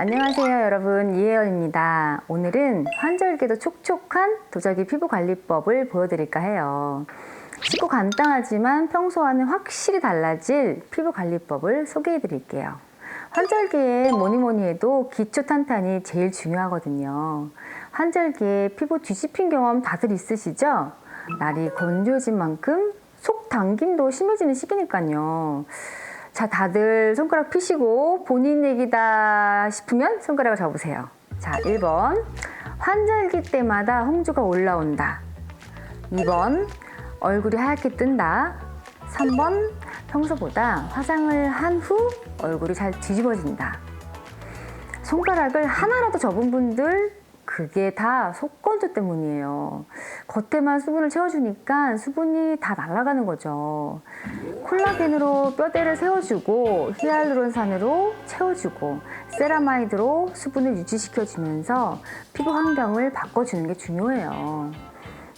안녕하세요 여러분 이혜연입니다. 오늘은 환절기도 촉촉한 도자기 피부 관리법을 보여드릴까 해요. 쉽고 간단하지만 평소와는 확실히 달라질 피부 관리법을 소개해 드릴게요. 환절기에 뭐니 뭐니 해도 기초 탄탄이 제일 중요하거든요. 환절기에 피부 뒤집힌 경험 다들 있으시죠? 날이 건조해진 만큼 속 당김도 심해지는 시기니까요. 자, 다들 손가락 피시고 본인 얘기다 싶으면 손가락을 잡으세요. 자, 1번. 환절기 때마다 홍조가 올라온다. 2번. 얼굴이 하얗게 뜬다. 3번. 평소보다 화장을 한 후 얼굴이 잘 뒤집어진다. 손가락을 하나라도 접은 분들 그게 다 속건조 때문이에요. 겉에만 수분을 채워주니까 수분이 다 날아가는 거죠. 콜라겐으로 뼈대를 세워주고 히알루론산으로 채워주고 세라마이드로 수분을 유지시켜주면서 피부 환경을 바꿔주는 게 중요해요.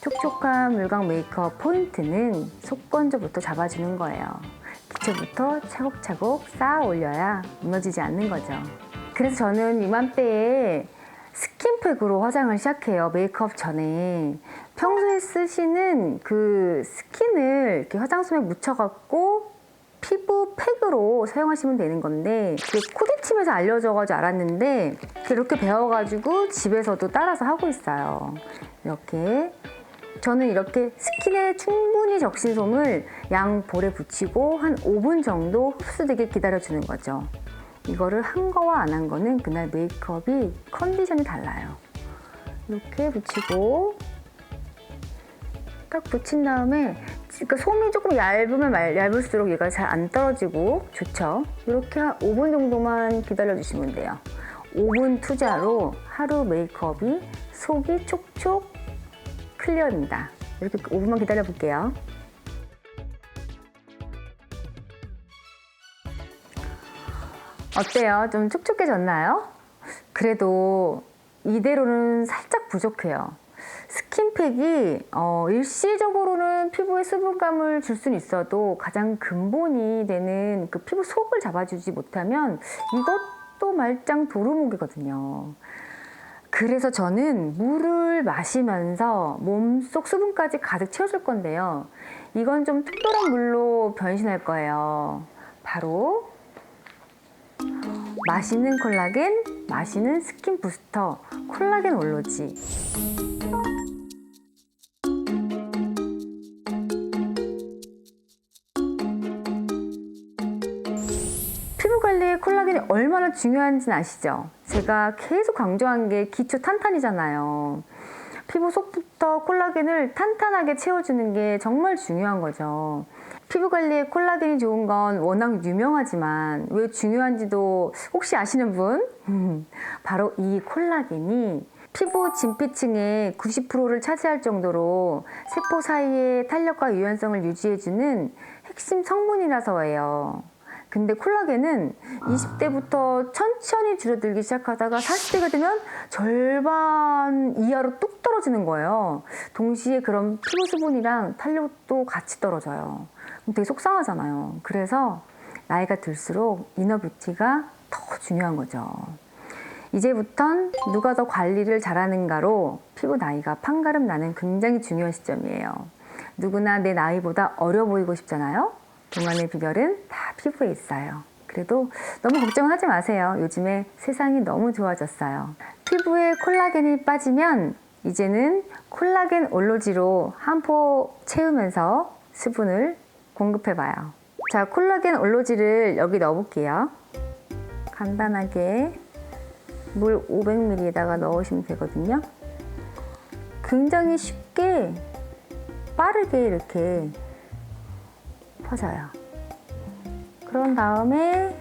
촉촉한 물광 메이크업 포인트는 속건조부터 잡아주는 거예요. 기초부터 차곡차곡 쌓아 올려야 무너지지 않는 거죠. 그래서 저는 이맘때에 스킨팩으로 화장을 시작해요. 메이크업 전에. 평소에 쓰시는 그 스킨을 이렇게 화장솜에 묻혀갖고 피부 팩으로 사용하시면 되는 건데 그게 코디팀에서 알려줘가지고 알았는데 그렇게 배워가지고 집에서도 따라서 하고 있어요. 이렇게 저는 이렇게 스킨에 충분히 적신 솜을 양 볼에 붙이고 한 5분 정도 흡수되게 기다려주는 거죠. 이거를 한 거와 안 한 거는 그날 메이크업이 컨디션이 달라요. 이렇게 붙이고 딱 붙인 다음에 그러니까 솜이 조금 얇으면 말- 얇을수록 얘가 잘 안 떨어지고 좋죠. 이렇게 한 5분 정도만 기다려 주시면 돼요. 5분 투자로 하루 메이크업이 속이 촉촉 클리어입니다. 이렇게 5분만 기다려 볼게요. 어때요? 좀 촉촉해졌나요? 그래도 이대로는 살짝 부족해요. 스킨팩이 어, 일시적으로는 피부에 수분감을 줄 수는 있어도 가장 근본이 되는 그 피부 속을 잡아주지 못하면 이것도 말짱 도루묵이거든요. 그래서 저는 물을 마시면서 몸속 수분까지 가득 채워줄 건데요. 이건 좀 특별한 물로 변신할 거예요. 바로 맛있는 콜라겐, 맛있는 스킨 부스터, 콜라겐 올로지. 피부 관리에 콜라겐이 얼마나 중요한지는 아시죠? 제가 계속 강조한 게 기초 탄탄이잖아요. 피부 속부터 콜라겐을 탄탄하게 채워주는 게 정말 중요한 거죠. 피부 관리에 콜라겐이 좋은 건 워낙 유명하지만 왜 중요한지도 혹시 아시는 분? 바로 이 콜라겐이 피부 진피층의 90%를 차지할 정도로 세포 사이의 탄력과 유연성을 유지해주는 핵심 성분이라서예요. 근데 콜라겐은 20대부터 천천히 줄어들기 시작하다가 40대가 되면 절반 이하로 뚝 떨어지는 거예요. 동시에 그런 피부 수분이랑 탄력도 같이 떨어져요. 되게 속상하잖아요. 그래서 나이가 들수록 이너 뷰티가 더 중요한 거죠. 이제부턴 누가 더 관리를 잘하는가로 피부 나이가 판가름 나는 굉장히 중요한 시점이에요. 누구나 내 나이보다 어려 보이고 싶잖아요. 동안의 비결은 다 피부에 있어요. 그래도 너무 걱정하지 마세요. 요즘에 세상이 너무 좋아졌어요. 피부에 콜라겐이 빠지면 이제는 콜라겐 올로지로 한 포 채우면서 수분을 공급해봐요. 자, 콜라겐 올로지를 여기 넣어볼게요. 간단하게 물 500ml에다가 넣으시면 되거든요. 굉장히 쉽게 빠르게 이렇게 퍼져요. 그런 다음에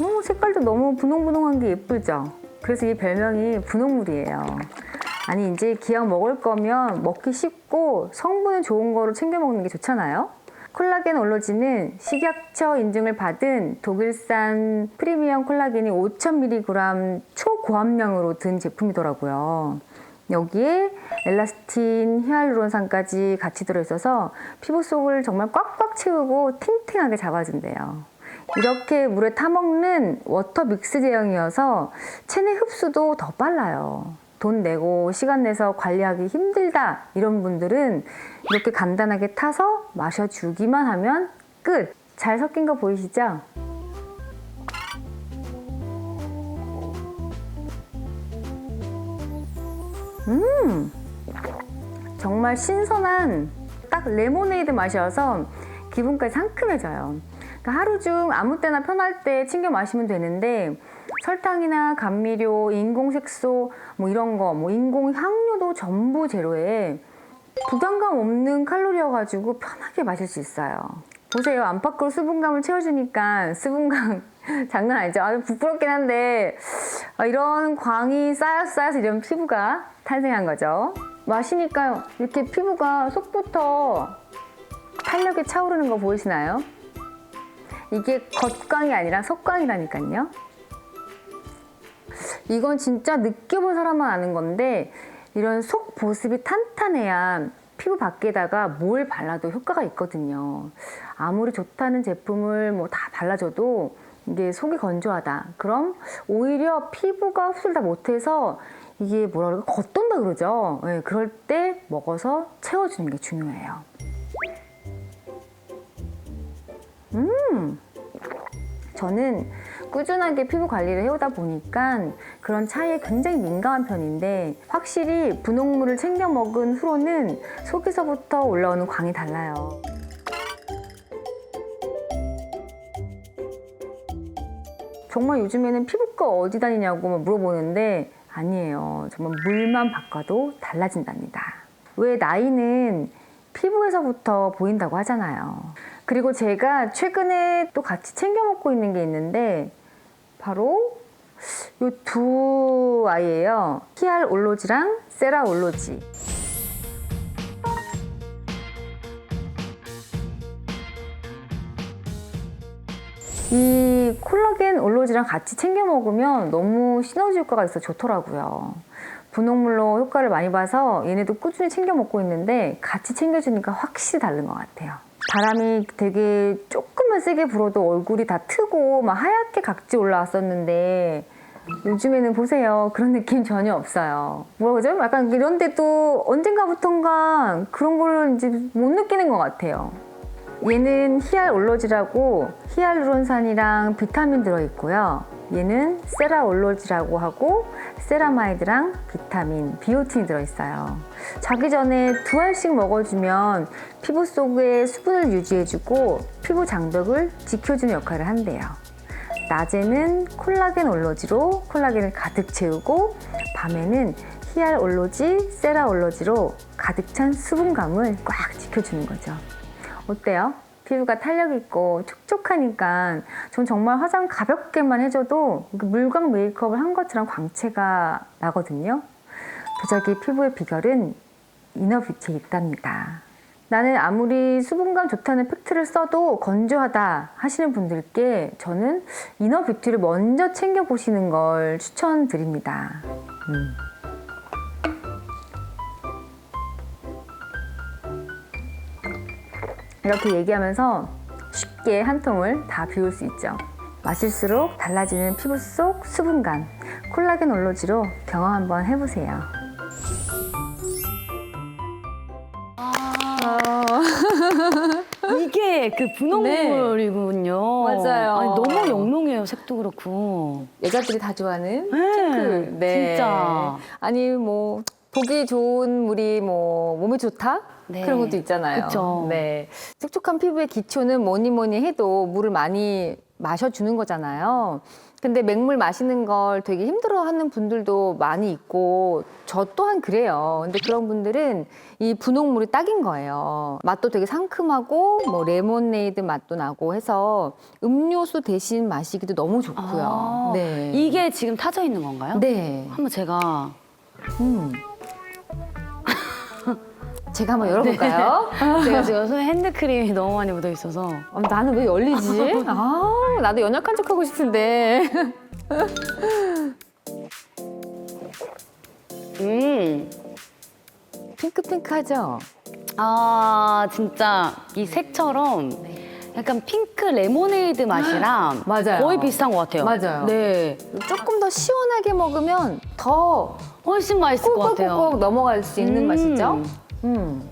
어, 색깔도 너무 분홍분홍한 게 예쁘죠? 그래서 이 별명이 분홍물이에요. 아니 이제 기왕 먹을 거면 먹기 쉽고 성분은 좋은 거로 챙겨 먹는 게 좋잖아요. 콜라겐 올로지는 식약처 인증을 받은 독일산 프리미엄 콜라겐이 5,000mg 초고함량으로 든 제품이더라고요. 여기에 엘라스틴, 히알루론산까지 같이 들어있어서 피부 속을 정말 꽉꽉 채우고 탱탱하게 잡아준대요. 이렇게 물에 타먹는 워터 믹스 제형이어서 체내 흡수도 더 빨라요. 돈 내고 시간 내서 관리하기 힘들다 이런 분들은 이렇게 간단하게 타서 마셔주기만 하면 끝! 잘 섞인 거 보이시죠? 음! 정말 신선한 딱 레모네이드 맛이어서 기분까지 상큼해져요. 그러니까 하루 중 아무 때나 편할 때 챙겨 마시면 되는데 설탕이나 감미료, 인공색소 뭐 이런 거, 뭐 인공 향료도 전부 제로에 부담감 없는 칼로리여가지고 편하게 마실 수 있어요. 보세요. 안팎으로 수분감을 채워주니까 수분감 장난 아니죠. 아주 부끄럽긴 한데 아, 이런 광이 쌓여 쌓여서 이런 피부가 탄생한 거죠. 마시니까 이렇게 피부가 속부터 탄력이 차오르는 거 보이시나요? 이게 겉광이 아니라 속광이라니까요. 이건 진짜 느껴본 사람만 아는 건데 이런 속 보습이 탄탄해야 피부 밖에다가 뭘 발라도 효과가 있거든요. 아무리 좋다는 제품을 뭐 다 발라줘도 이게 속이 건조하다. 그럼 오히려 피부가 흡수를 다 못해서 이게 뭐라 그럴까 겉돈다 그러죠. 예, 그럴 때 먹어서 채워주는 게 중요해요. 음, 저는 꾸준하게 피부 관리를 해오다 보니까 그런 차이에 굉장히 민감한 편인데 확실히 분홍물을 챙겨 먹은 후로는 속에서부터 올라오는 광이 달라요. 정말 요즘에는 피부과 어디 다니냐고 막 물어보는데 아니에요. 정말 물만 바꿔도 달라진답니다. 왜 나이는 피부에서부터 보인다고 하잖아요. 그리고 제가 최근에 또 같이 챙겨 먹고 있는 게 있는데 바로 이 두 아이예요. 히알 올로지랑 세라 올로지. 이 콜라겐 올로지랑 같이 챙겨 먹으면 너무 시너지 효과가 있어 좋더라고요. 분홍물로 효과를 많이 봐서 얘네도 꾸준히 챙겨 먹고 있는데 같이 챙겨주니까 확실히 다른 것 같아요. 바람이 되게 조금만 세게 불어도 얼굴이 다 트고 막 하얗게 각지 올라왔었는데 요즘에는 보세요. 그런 느낌 전혀 없어요. 뭐라 그러죠? 약간 이런데도 언젠가부턴가 그런 거를 이제 못 느끼는 것 같아요. 얘는 히알 올로지라고 히알루론산이랑 비타민 들어있고요. 얘는 세라 올로지라고 하고 세라마이드랑 비타민, 비오틴이 들어있어요. 자기 전에 두 알씩 먹어주면 피부 속에 수분을 유지해주고 피부 장벽을 지켜주는 역할을 한대요. 낮에는 콜라겐 올로지로 콜라겐을 가득 채우고 밤에는 히알 올로지, 세라 올로지로 가득 찬 수분감을 꽉 지켜주는 거죠. 어때요? 피부가 탄력 있고 촉촉하니까 전 정말 화장 가볍게만 해줘도 그 물광 메이크업을 한 것처럼 광채가 나거든요. 도자기 피부의 비결은 이너 뷰티에 있답니다. 나는 아무리 수분감 좋다는 팩트를 써도 건조하다 하시는 분들께 저는 이너 뷰티를 먼저 챙겨보시는 걸 추천드립니다. 음. 이렇게 얘기하면서 쉽게 한 통을 다 비울 수 있죠. 마실수록 달라지는 피부 속 수분감, 콜라겐 올로지로 경험 한번 해보세요. 이게 그 분홍물이군요. 네. 맞아요. 아니, 너무 영롱해요. 색도 그렇고. 여자들이 다 좋아하는 네, 핑크. 진짜. 아니 뭐 보기 좋은 물이 뭐 몸에 좋다 네. 그런 것도 있잖아요. 그쵸. 네. 촉촉한 피부의 기초는 뭐니 뭐니 해도 물을 많이 마셔주는 거잖아요. 근데 맹물 마시는 걸 되게 힘들어하는 분들도 많이 있고 저 또한 그래요. 근데 그런 분들은 이 분홍물이 딱인 거예요. 맛도 되게 상큼하고 뭐 레모네이드 맛도 나고 해서 음료수 대신 마시기도 너무 좋고요. 아, 네. 이게 지금 타져 있는 건가요? 네. 한번 제가 음. 제가 한번 열어볼까요? 제가 지금 손에 핸드크림이 너무 많이 묻어 있어서 어, 나는 왜 열리지? 아, 나도 연약한 척 하고 싶은데. 음. 핑크핑크하죠? 아 진짜 이 색처럼 약간 핑크 레모네이드 맛이랑 맞아요. 거의 비슷한 것 같아요. 맞아요. 네. 조금 더 시원하게 먹으면 더 훨씬 맛있을 것 같아요. 꾹꾹꾹 넘어갈 수 있는 음. 맛이죠. 음.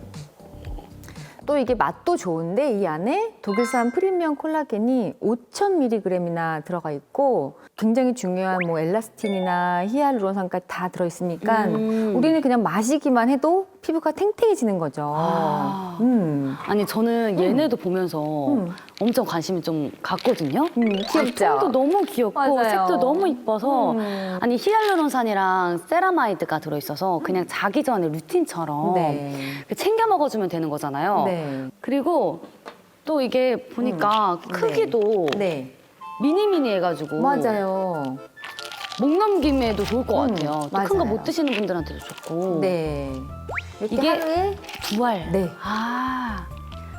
또 이게 맛도 좋은데 이 안에 독일산 프리미엄 콜라겐이 5,000mg이나 들어가 있고 굉장히 중요한 뭐 엘라스틴이나 히알루론산까지 다 들어 있으니까 음. 우리는 그냥 마시기만 해도 피부가 탱탱해지는 거죠. 아. 음. 아니 저는 얘네도 보면서 음. 엄청 관심이 좀 갔거든요. 음, 귀엽죠? 톤도 너무 귀엽고 맞아요. 색도 너무 이뻐서 음. 아니 히알루론산이랑 세라마이드가 들어있어서 그냥 자기 전에 루틴처럼 네. 챙겨 먹어주면 되는 거잖아요. 네. 그리고 또 이게 보니까 음. 크기도 네. 미니미니 해가지고 맞아요. 목 넘김에도 좋을 것 음, 같아요. 큰거 맞아요. 못 드시는 분들한테도 좋고. 네. 이렇게 이게- 하루에 두 알. 네. 아.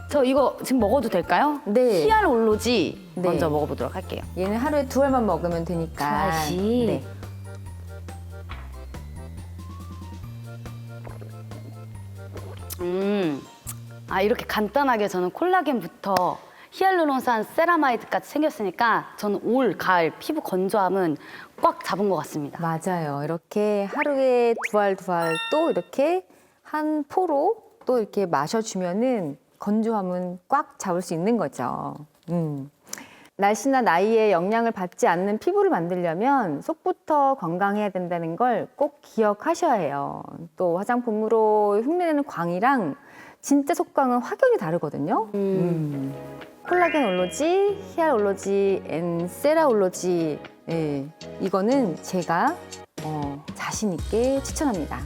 저 이거 지금 먹어도 될까요? 네. 히알 올로지 네. 먼저 먹어보도록 할게요. 얘는 하루에 두 알만 먹으면 되니까. 두 알씩. 네. 음. 아, 이렇게 간단하게 저는 콜라겐부터 히알루론산, 세라마이드까지 챙겼으니까 저는 올, 가을 피부 건조함은 꽉 잡은 것 같습니다. 맞아요. 이렇게 하루에 두 알 두 알 또 이렇게 한 포로 또 이렇게 마셔주면은 건조함은 꽉 잡을 수 있는 거죠. 음. 날씨나 나이에 영향을 받지 않는 피부를 만들려면 속부터 건강해야 된다는 걸 꼭 기억하셔야 해요. 또 화장품으로 흉내내는 광이랑 진짜 속광은 확연히 다르거든요. 음. 콜라겐 올로지, 히알 올로지, 앤 세라 올로지. 예, 이거는 제가 어, 자신 있게 추천합니다.